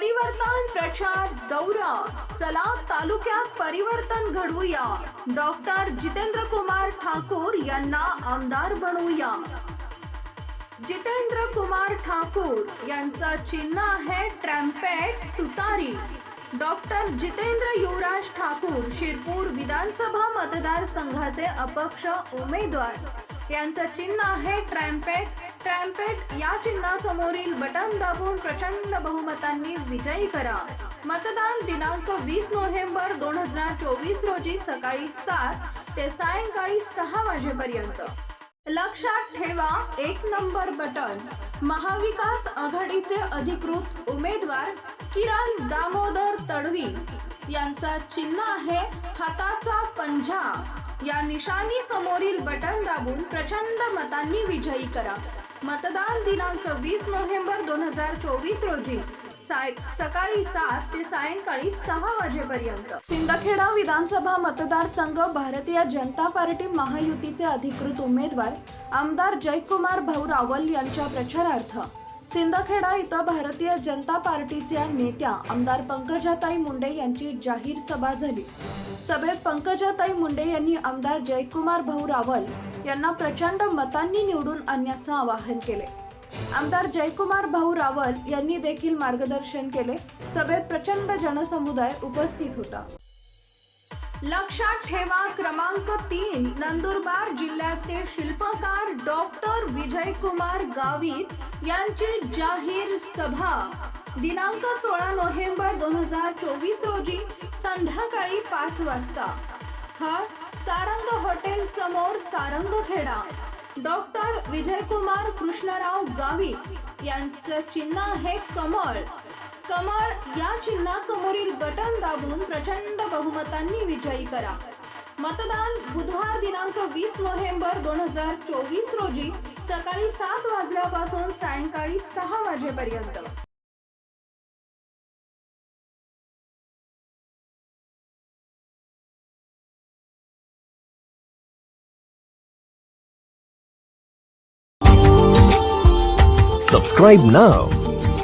परिवर्तन प्रचार दौरा. चला तालुक्यात परिवर्तन घडवूया. डॉक्टर जितेंद्र कुमार ठाकूर यांना आमदार बनवूया. जितेंद्र कुमार ठाकूर यांचा चिन्ह आहे ट्रॅम्पेट तुतारी. डॉक्टर जितेंद्र युवराज ठाकूर शिरपूर विधानसभा मतदारसंघाचे अपक्ष उमेदवार. यांचं चिन्ह आहे ट्रॅम्पेट ट्रॅम्पेट या चिन्हासमोरील बटन दाबून प्रचंड बहुमतांनी विजयी करा. मतदान दिनांक वीस नोव्हेंबर दोन हजार चोवीस रोजी सकाळी सात ते सायंकाळी सहा वाजेपर्यंत. लक्षात ठेवा एक नंबर बटन. महाविकास आघाडीचे अधिकृत उमेदवार किरण दामोदर तडवी. यांचा चिन्ह आहे हाताचा पंजा. या निशाणी समोरील बटन दाबून प्रचंड मतांनी विजयी करा. मतदान दिनांक वीस नोव्हेंबर दोन हजार चोवीस रोजी साय- सकाळी सात ते सायंकाळी सहा वाजेपर्यंत. सिंदखेडा विधानसभा मतदारसंघ भारतीय जनता पार्टी महायुतीचे अधिकृत उमेदवार आमदार जयकुमार भाऊ रावल यांच्या प्रचारार्थ सिंदखेडा इथं भारतीय जनता पार्टीच्या नेत्या आमदार पंकजाताई मुंडे यांची जाहीर सभा झाली. सभेत पंकजाताई मुंडे यांनी आमदार जयकुमार भाऊ रावल यांना प्रचंड मतांनी निवडून आणण्याचं आवाहन केले. आमदार जयकुमार भाऊ रावल यांनी देखील मार्गदर्शन केले. सभेत प्रचंड जनसमुदाय उपस्थित होता. लक्षात ठेवा क्रमांक तीन नंदुरबार जिल्ह्याचे शिल्पकार डॉक्टर विजयकुमार गावित यांची जाहीर सभा. दिनांक सोळा नोव्हेंबर दोन हजार चोवीस रोजी संध्याकाळी पाच वाजता. स्थळ सारंग हॉटेल समोर सारंगखेडा. डॉक्टर विजयकुमार कृष्णराव गावित यांचं चिन्ह आहे कमळ. कमळ या चिन्हासमोरील बटन दाबून प्रचंड बहुमतांनी विजयी करा. मतदान बुधवार दिनांक वीस नोव्हेंबर दोन हजार चोवीस रोजी सकाळी सात वाजल्यापासून सायंकाळी सहा वाजेपर्यंत. Subscribe now.